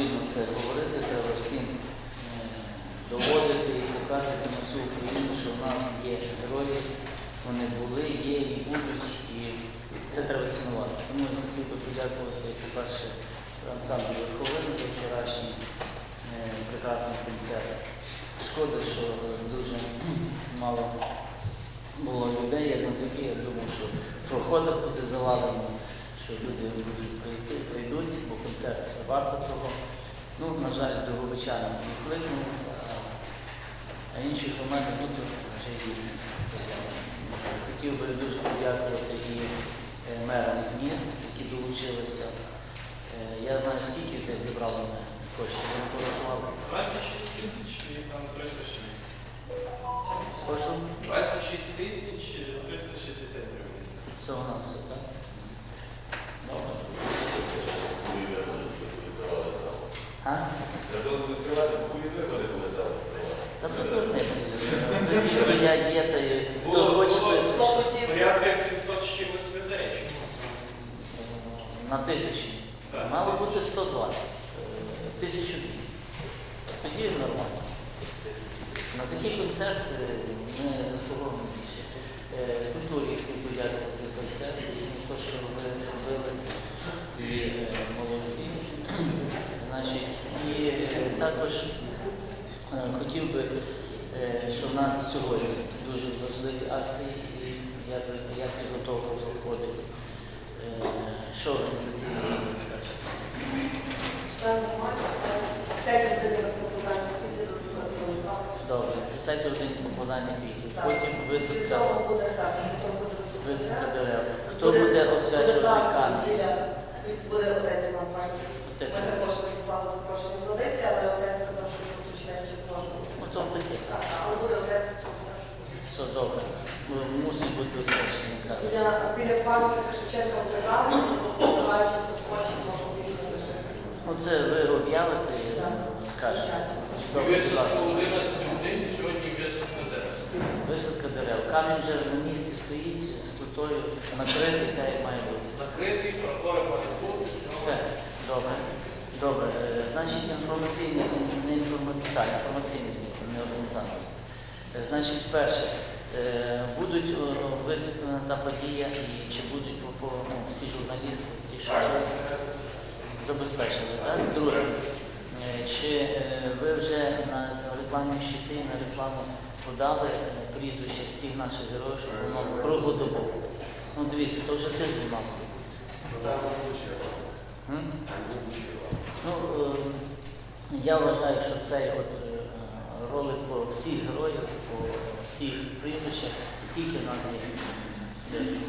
потрібно це говорити, треба всім е, доводити і показувати на всю Україну, що в нас є герої, вони були, є і будуть, і це треба цінувати. Тому я хотів би подякувати, по-перше, ансамблю Верховини за вчорашній е, прекрасний концерт. Шкода, що дуже мало було людей, як на такі. Я думав, що в проходах буде завалено, що люди будуть прийти, прийдуть, бо концерт це варто того. Ну, на жаль, Дрогобичани не відкликнулися, а, інші ну, тут вже їхні проблеми. Хотів би дуже подякувати і е, мерам міст, які долучилися. Е, Я знаю, скільки десь зібрали ми коштів, ми порахували. 26 тисяч і там 360. Прошу, 26 тисяч 360 гривень. всього на все, так? Добре. А? Треба було відкривати хуй виходи весело. Та це дурниці. Тоді стоять є, та й хто хоче, той. Порядка 700 з чимось людей. Чому? на тисячі. Так. Мало бути 120, е, 1200. Тоді нормально. На такі концерти ми заслуговуємо більше. Е, Культурі хотів подякувати за все, за те, що ви зробили, і е, молодці. Значить, і е, також е, хотів би, е, що в нас сьогодні дуже важливі акції, і я би як підготовка проходить. Е, Що організаційний відділ скаже? Добре, 10 годин покладання квітів, потім висадка, висадка дерев. Хто буде освячувати камінь? Буде отець. Отець. Надіслали запрошення але отець сказав, що не уточняє, чи зможемо. Ну то таке. Так, але буде отець, то це що. Все добре. Ну, Мусить бути освячений камінь. Біля, біля пам'ятника Шевченка буде разом, просто бажаючи, хто схоче, об'їхати. Ну це ви об'явите, і скажете. Добре, будь ласка. 11 годині сьогодні висадка дерев. Камінь вже на місці стоїть з плитою, накритий, та як має бути. Накритий, прохори мають бути. Все, добре. Добре. Е, Значить, інформаційний, не інформаційний, так, інформаційний не організаторський. Е, Значить, перше, е, будуть висвітлена та подія, і чи будуть ну, всі журналісти, ті, що забезпечили, так? Друге, чи ви вже на рекламні щити, на рекламу подали прізвище всіх наших героїв, щоб воно круглодобово? Ну, дивіться, то вже тиждень мало бути. Ну, е, я вважаю, що цей от е, ролик по всіх героїв, по всіх прізвищах, скільки в нас є? Десь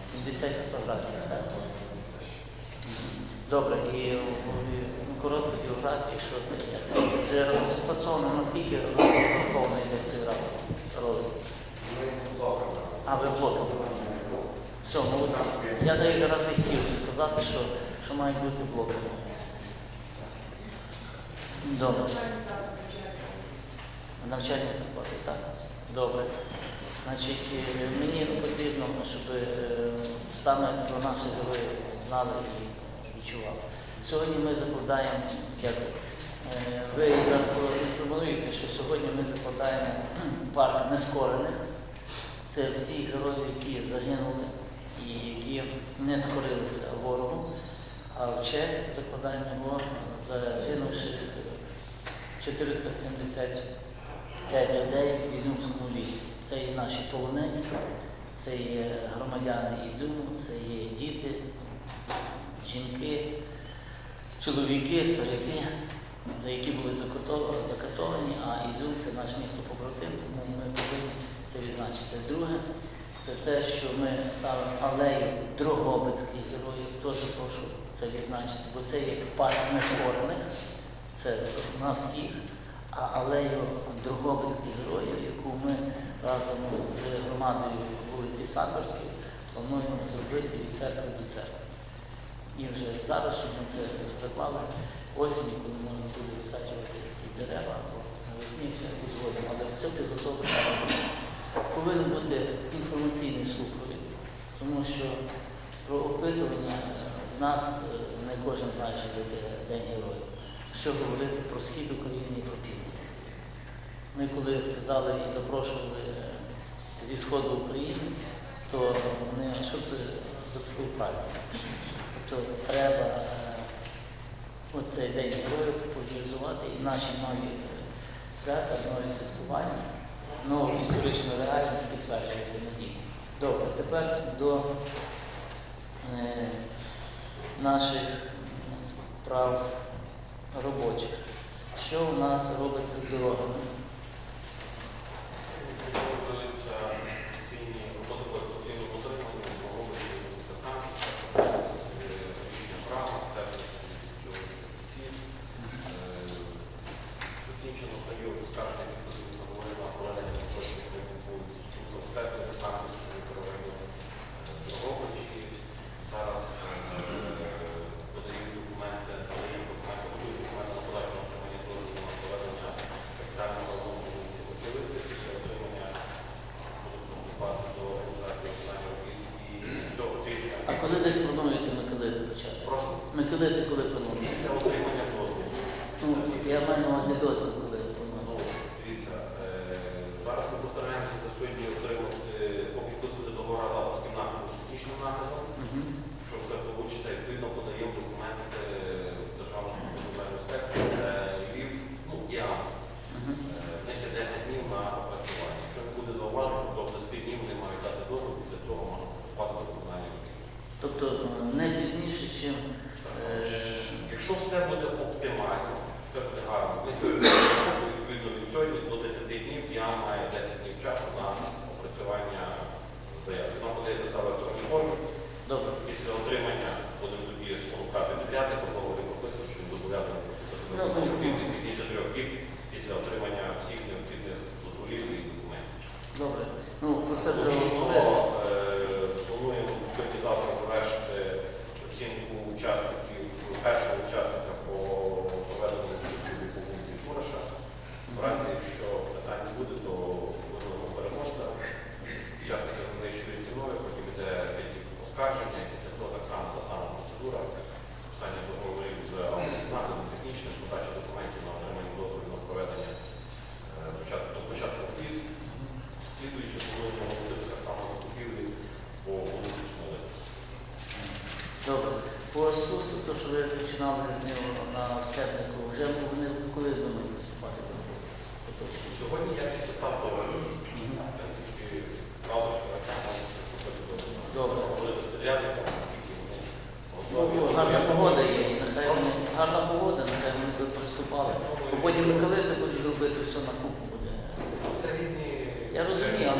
70 фотографій, так? Добре, і коротка біографія, що як? Вже розфасовано, наскільки розрахований десь той ролик? А, ви блоком. Все, молодці. Я так якраз і хотів сказати, що, що мають бути блоки. Добре. Навчальні зарплати, так. Добре. Значить, е, мені потрібно, щоб е, саме про наших героїв знали і відчували. Сьогодні ми закладаємо, як е, ви якраз проінформуєте, що сьогодні ми закладаємо парк нескорених. Це всі герої, які загинули і які не скорилися ворогу, а в честь закладаємо його загинувших 475 людей в Ізюмському лісі. Це є наші полонені, це є громадяни Ізюму, це є діти, жінки, чоловіки, старики, за які були закатовані, а Ізюм це наш місто побратим, тому ми повинні це відзначити. Друге, це те, що ми ставимо алею Дрогобицьких героїв, теж прошу це відзначити, бо це як парк нескорених, це на всіх, а алею Дрогобицьких героїв, яку ми разом з громадою вулиці Сахарської плануємо зробити від церкви до церкви. І вже зараз, щоб ми це заклали, осінь, коли можна буде висаджувати якісь дерева або навесні, все узгодимо. Але все підготовлено повинен бути інформаційний супровід, тому що про опитування е, в нас е, не кожен знає, що буде День Героїв. Що говорити про схід України і про південь. Ми коли сказали і запрошували е, зі Сходу України, то вони що це за такий праздник. Тобто треба оцей день Герою популяризувати і наші нові свята, нові святкування ну, історичну реальність підтверджувати надію. Добре, тепер до е, наших справ робочих. Що у нас робиться з дорогами? Закінчено прийом скарження відповідно складання коштів, які будуть зустріти, так само.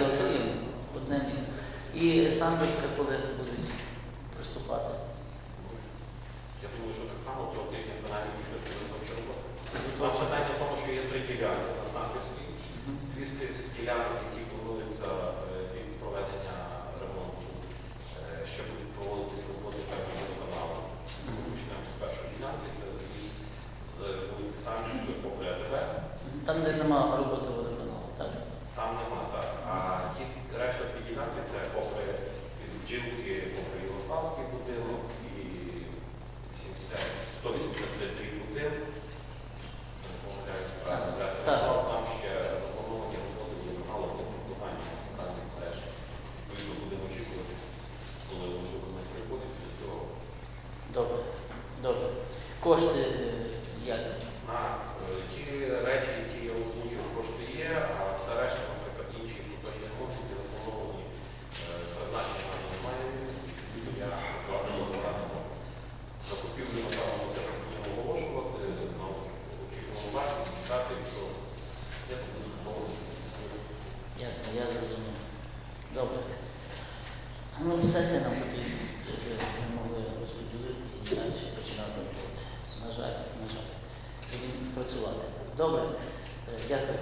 Єрусалим, одне місто. І Самбірська, коли pošti працювати. Добре, е, дякую.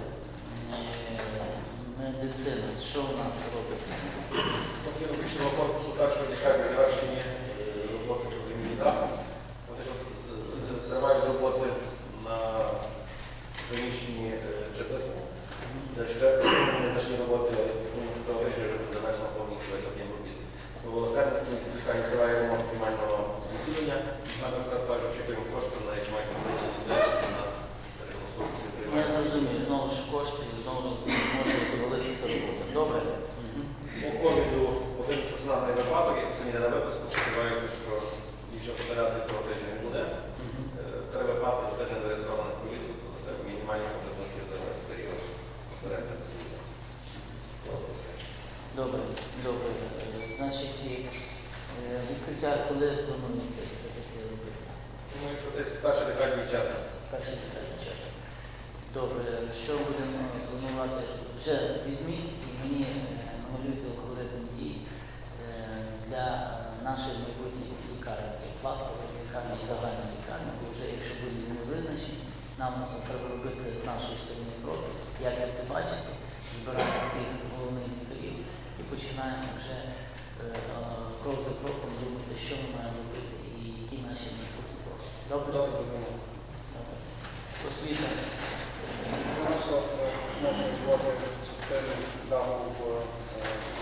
Е, медицина, що в нас робиться? Покинувшого корпусу першого лікарні. сподіваюся, що більше фотографій цього тижня не буде. Е, треба партнер теж не зареєстрованих повітря, то це мінімальні показники за весь період попереднього Добре, добре. Е, значить, е, відкриття коли плануєте все-таки робити? Думаю, що десь перша декадні червня. Перша декадні червня. Добре, що будемо планувати? Вже візьміть і мені намалюйте алгоритм дій. Нашої сторони крок, як ви це бачите, збираємо всіх головних лікарів і починаємо вже е, крок за кроком думати, що ми маємо робити і які наші наступні кроки. Добре? Добре. Добре. Освіта. Залишилася роботи частини даного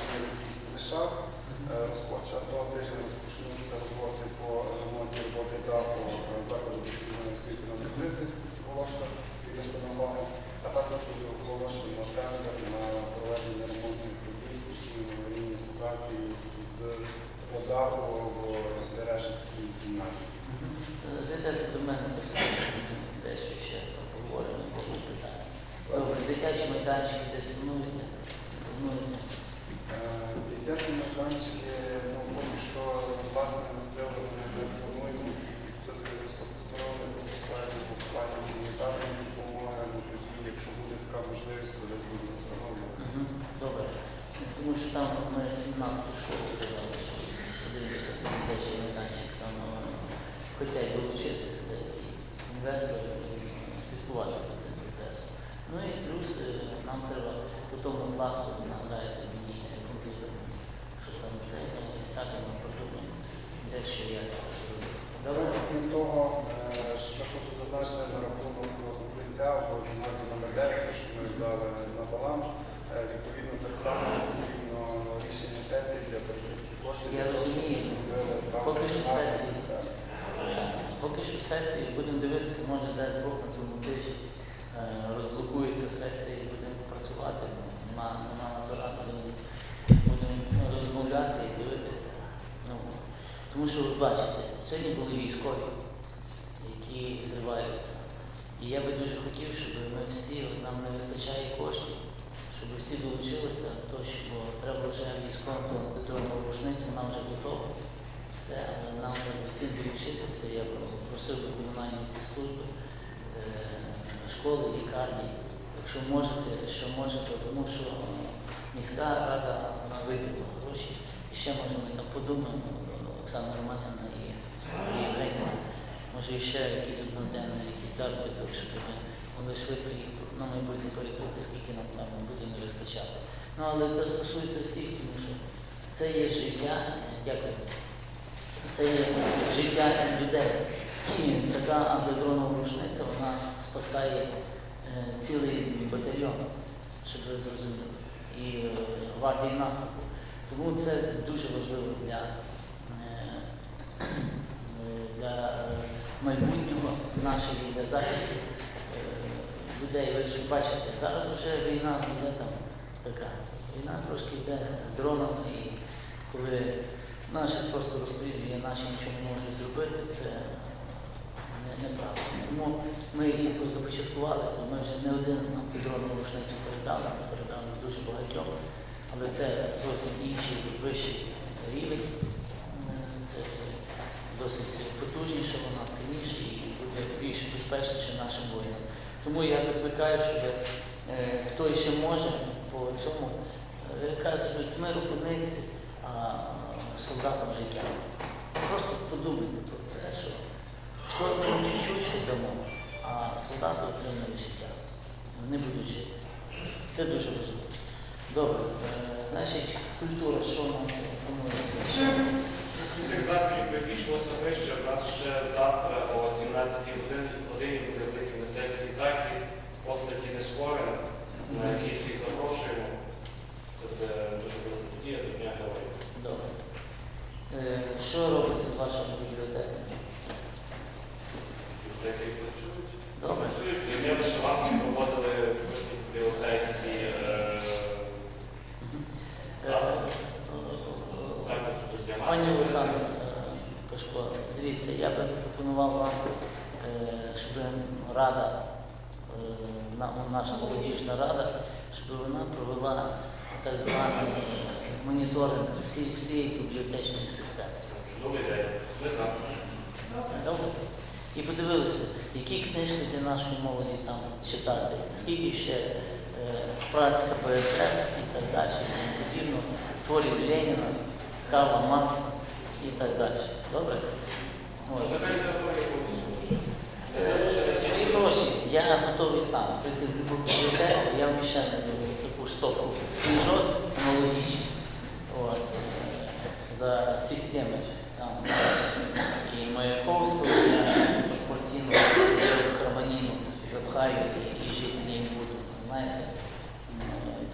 Хмельницькій СЗШ. Розпочато тиждень розпочнуться роботи по ремонтній роботи даху е, закладу дошкільної освіти номер 30 Волошка синагоги, а також буде оголошено тендер на проведення ремонтних робіт у ситуації з по в Дерешинській гімназії. Зайдете до мене безпечно, дещо ще поговоримо, бо питання. Добре, дитячі майданчики десь плануєте? Е, Дитячі майданчики, ну, поки що власне населення не плануємо, оскільки все-таки високосторонне допускаємо буквально допомоги, ну, тоді, якщо буде така можливість, буде встановлювати. Мгм, Добре. Тому що там ми 17 школу казали, що подивимося на майданчик, там е, хочуть долучитися деякі інвестори і слідкувати за цим процесом. Ну і плюс е, нам треба по тому класу нагадається мені е, що там це е, і садимо продумаємо, дещо як зробити. Крім того, е, що хочу зазначити на рахунок укриття в гімназії номер 9, що ми взяли на баланс. Е, Відповідно, так само потрібно рішення сесії для перекидки коштів. Я розумію. там Поки що сесії. Поки що сесії будемо дивитися, може дасть Бог на цьому тижні е, розблокується сесія і будемо працювати. Нема, нема натурально, будемо розмовляти і дивитися. Ну, тому що ви бачите, сьогодні були військові, які зриваються. І я би дуже хотів, щоб ми всі, нам не вистачає коштів, щоб всі долучилися, то що треба вже військовим антидронову рушницю, вона вже готова. Все, але нам треба всім долучитися. Я просив би комунальні всі служби, е, школи, лікарні, якщо можете, що можете, тому що е, міська рада вона виділила гроші. І ще може ми там подумаємо, Оксана Романівна і Євгенівна, може ще якийсь одноденний, якийсь заробіток, щоб ми швидко їх на майбутнє перекрити, скільки нам там буде не вистачати. Ну але це стосується всіх, тому що це є життя. Дякую. Це є життя людей. І така антидронова рушниця вона спасає е, цілий батальйон, щоб ви зрозуміли, і е, гвардії наступу. Тому це дуже важливо для, е, для е, майбутнього нашого для захисту е, людей. Ви ж бачите, зараз вже війна йде там така. Війна трошки йде з дронами і коли наші просто розстрілює, наші нічого не можуть зробити, це не- неправда. Тому ми її започаткували, то ми вже не один антидронну рушницю передали, ми передали дуже багатьом, але це зовсім інший вищий рівень. Досить потужніше, вона сильніша і буде більш безпечніше нашим воїнам. Тому я закликаю, щоб е, хто ще може по цьому, е, кажуть, ми рупниці, а солдатам життя. Просто подумайте про це, що з кожного чуть-чуть щось дамо, а солдати отримують життя. Вони будуть жити. Це дуже важливо. Добре, е, значить, культура, що у нас планується? Тих заходів випішувалося вище. У нас ще завтра о 17 годині буде великий мистецький захід постаті Нескорена, на який всіх запрошуємо. Це дуже велика подія до Дня Героїв. Добре. Е, Що робиться з вашими бібліотеками? Бібліотеки працюють. Добре. Працюють. Ми вишиванки проводили в бібліотеці е, Мгм. заходи. Е, Також до Дня Пані матері. Олександр е, Пашко, дивіться, я би пропонував вам, е, щоб рада, е, наша молодіжна рада, щоб вона провела так званий моніторинг всі- всієї бібліотечної системи. Добре? І подивилися, які книжки для нашої молоді там читати, скільки ще е, праць КПСС і так далі, і тому подібно, творів Леніна, Карла Маркса і так далі. Добре? Не Мої хороші, я готовий сам прийти в бібліотеку, я вміщаю таку штоку книжок аналогічних от, е, за системою. Там, і Маяковського, я паспортину, Сидору Карманіну запхаю і, і жити з нею буду. Знаєте?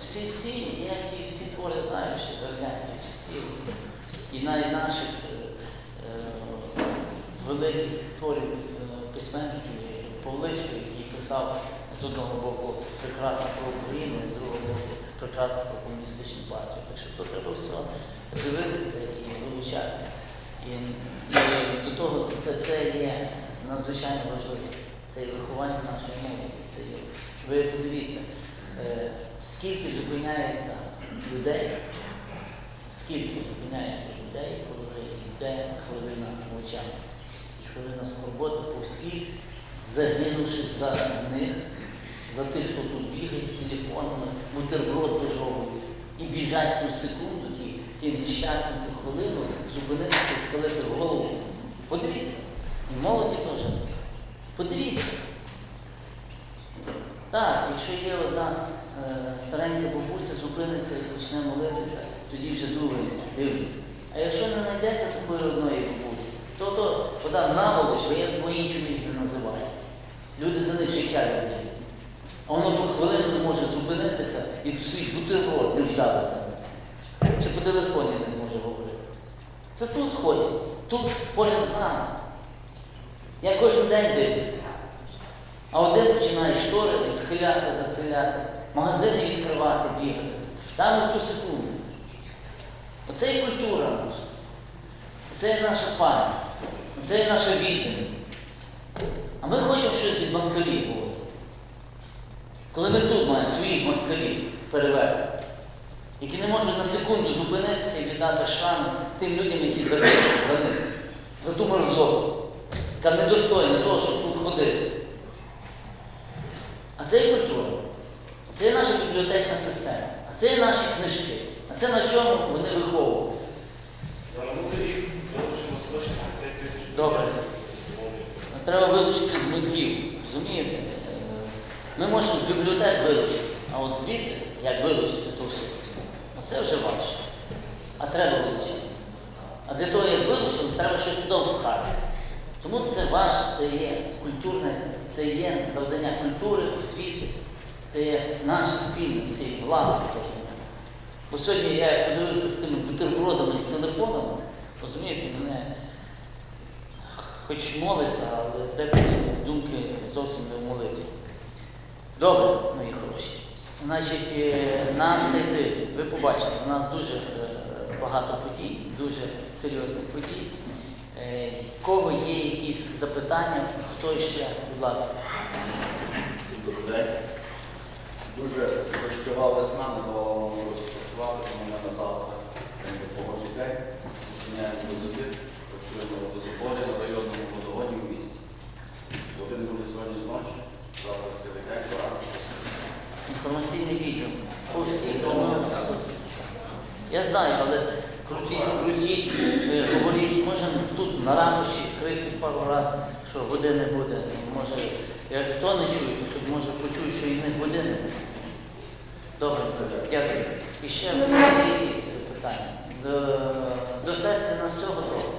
Всі, всі, я ті всі твори знаю ще з радянських часів. І навіть наших е, е, великих творів е, письменників Павличко, який писав з одного боку прекрасно про Україну, з другого боку прекрасно про комуністичну партію. Так що то треба все дивитися і вилучати. І, і до того це, це є надзвичайно важливо. Це є виховання нашої молоді. Це є. Ви подивіться, е, скільки зупиняється людей, скільки зупиняється людей, коли йде хвилина мовчання. І хвилина скорботи по всіх загинувших за них, за тих, хто тут бігає з телефонами, бутерброд дожовує. І біжать ту секунду, ті, ті нещасні хвилину, зупинитися і схилити голову. Подивіться. І молоді теж. Подивіться. Так, якщо є одна е, старенька бабуся, зупиниться і почне молитися, тоді вже другий дивиться. А якщо не знайдеться такої одної бабусі, то то наволоч, бо я по-іншому їх не називаю. Люди за них життя віддають. А воно ту хвилину не може зупинитися і свій бутерброд не вдавиться. Чи по телефоні не зможе говорити. Це тут ходять, тут поряд з нами. Я кожен день дивлюся. А один починає шторити, відхиляти, захиляти, магазини відкривати, бігати. Там в ту секунду. Оце і культура наша. Оце є наша пам'ять. Оце є наша відданість. А ми хочемо щось від москалів говорити. Коли ми тут маємо своїх москалів переведені, які не можуть на секунду зупинитися і віддати шану тим людям, які загинули за них, за ту мерзоту, яка недостойна того, щоб тут ходити. А це є культура. Це є наша бібліотечна система. А це є наші книжки. А це на чому вони виховувалися. Добре. Треба вилучити з мозгів. Розумієте? Е, Ми можемо з бібліотек вилучити, а от звідси, як вилучити то все, це вже важче. А треба вилучити. А для того, як вилучили, треба щось туди впхати. Тому це ваше, це є культурне, це є завдання культури, освіти, це є наше спільне всієї влади завдання. Бо сьогодні я подивився з тими бутербродами і з телефонами, розумієте, мене хоч молися, але деколи думки зовсім не в молитві. Добре, мої хороші. Значить, е, на цей тиждень ви побачите, у нас дуже е, багато подій, дуже серйозних подій. Е, В кого є якісь запитання, хто ще, будь ласка. Дуже дощова весна, можливості працювати, тому ми на завтра погожий день. Зупиняємо позитив, в водозаборі на районному водогоні у місті. Один буде сьогодні зночі, завтра день, ранку. Інформаційний відділ. Я знаю, але крутіть, крутіть, говоріть, можемо тут на ратуші крити пару разів, що води не буде. Може, як то не чує, то хоч може почують, що і не води не буде. Добре, дякую. І ще якісь питання. До сесії у нас все готово.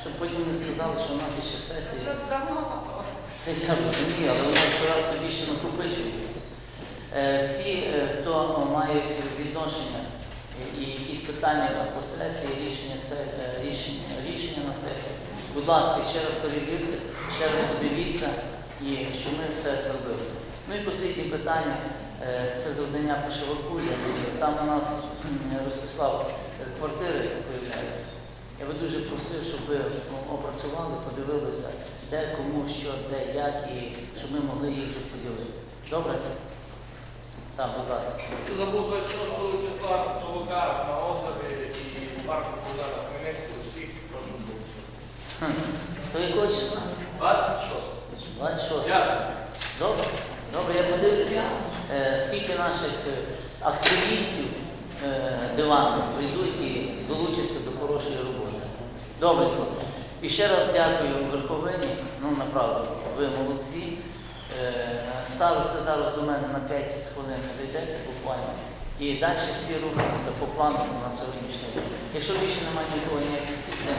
Щоб потім не сказали, що у нас ще сесія. Вже давно готово. Це я розумію, але воно щораз тобі ще накопичується. Е, Всі, е, хто має відношення і якісь питання по сесії, рішення, е, рішення, рішення на сесію, будь ласка, ще раз перевірте, ще раз подивіться, і що ми все зробили. Ну і останнє питання е, це завдання по Шеваку. Там у нас е, квартири. Я би дуже просив, щоб ви опрацювали, подивилися, де, кому, що, де, як, і щоб ми могли їх розподілити. Добре? Так, будь ласка. Забув 26 числа Толокарах на острові і парку Богдана Хмельницького усіх прошу. То якого числа? 26. 26. Дякую. Добре, добре, я подивлюся, е, скільки наших е, активістів е, диванних прийдуть і долучаться до хорошої роботи. Добре. І ще раз дякую Верховині. Ну, направду, ви молодці. Е, староста зараз до мене на 5 хвилин зайдете буквально. І далі всі рухаємося по плану на сьогоднішній день. Якщо більше немає нікого ніяких цих, не